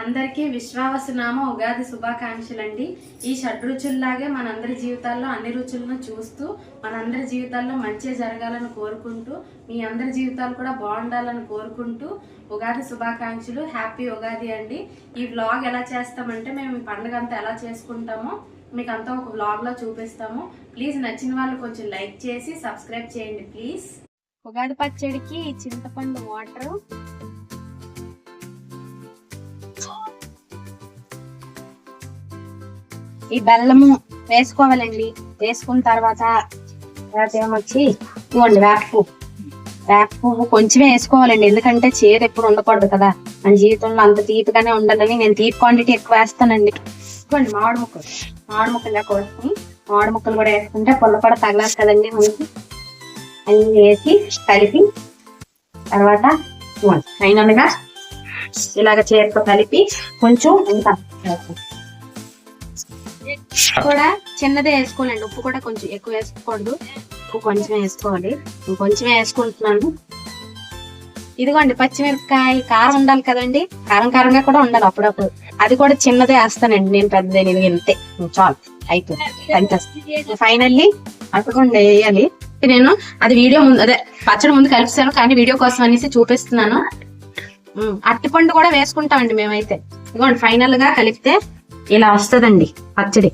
అందరికీ విశ్వావసునామ ఉగాది శుభాకాంక్షలండి. ఈ షడ్రుచుల్లాగే మనందరి జీవితాల్లో అన్ని రుచులను చూస్తూ మనందరి జీవితాల్లో మంచి జరగాలని కోరుకుంటూ మీ అందరి జీవితాలు కూడా బాగుండాలని కోరుకుంటూ ఉగాది శుభాకాంక్షలు. హ్యాపీ ఉగాది అండి. ఈ వ్లాగ్ ఎలా చేస్తామంటే మేము ఈ పండుగ అంతా ఎలా చేసుకుంటామో మీకు అంతా ఒక వ్లాగ్లో చూపిస్తాము. ప్లీజ్ నచ్చిన వాళ్ళు కొంచెం లైక్ చేసి సబ్స్క్రైబ్ చేయండి ప్లీజ్. ఉగాది పచ్చడికి చింతపండు వాటర్ ఈ బెల్లము వేసుకోవాలండి. వేసుకున్న తర్వాత తర్వాత ఏమొచ్చి ఇవ్వండి వేప పువ్వు. వేప పువ్వు కొంచెమే వేసుకోవాలండి. ఎందుకంటే చేదు ఎప్పుడు ఉండకూడదు కదా. మన జీవితంలో అంత తీపిగానే ఉండాలని నేను తీపి క్వాంటిటీ ఎక్కువ వేస్తానండి. ఇవ్వండి మామిడి ముక్కలు. మామిడి ముక్కలు ఇలా కోసుకుని మామిడి ముక్కలు కూడా వేసుకుంటే పుల్ల కూడా తగలదు కదండి ముందు. అన్ని వేసి కలిపి తర్వాత ఇవ్వండి. అయినగా ఇలాగ చేతితో కలిపి కొంచెం ఇంత కూడా చిన్నదే వేసుకోవాలండి. ఉప్పు కూడా కొంచెం ఎక్కువ వేసుకోకూడదు. ఉప్పు కొంచెం వేసుకోవాలి. కొంచెం వేసుకుంటున్నాను. ఇదిగోండి పచ్చిమిరపకాయ కారం ఉండాలి కదండి. కారం కారంగా కూడా ఉండాలి అప్పుడప్పుడు. అది కూడా చిన్నదే వేస్తానండి. నేను పెద్దదే నేను ఇంతే. చాలు. అయిపోయింది. ఫైనల్లీ అట్టుకుండా వేయాలి. నేను అది వీడియో ముందు అదే పచ్చడి ముందు కలిపిస్తాను. కానీ వీడియో కోసం అనేసి చూపిస్తున్నాను. అరటిపండు కూడా వేసుకుంటామండి మేమైతే. ఇదిగోండి ఫైనల్గా కలిపితే ఇలా వస్తదండి పచ్చడి.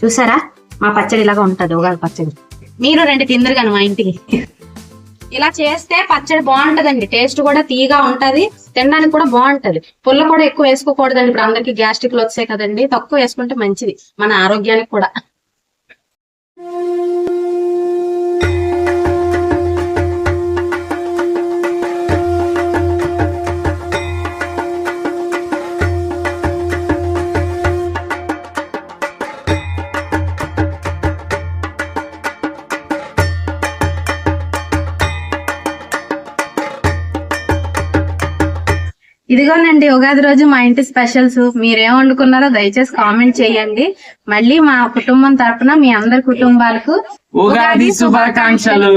చూసారా? మా పచ్చడి ఇలాగా ఉంటుంది ఉగాది పచ్చడి. మీరు రెండు తిందరు కానీ మా ఇంటికి. ఇలా చేస్తే పచ్చడి బాగుంటదండి టేస్ట్ కూడా తీగా ఉంటది తినడానికి కూడా బాగుంటది. పుల్ల కూడా ఎక్కువ వేసుకోకూడదండి ఇప్పుడు అందరికి గ్యాస్ట్రిక్లు వచ్చాయి కదండి తక్కువ వేసుకుంటే మంచిది మన ఆరోగ్యానికి కూడా. ఇదిగోనండి ఉగాది రోజు మా ఇంటి స్పెషల్స్ మీరేం వండుకున్నారో దయచేసి కామెంట్ చేయండి. మళ్ళీ మా కుటుంబం తరపున మీ అందరి కుటుంబాలకు ఉగాది శుభాకాంక్షలు.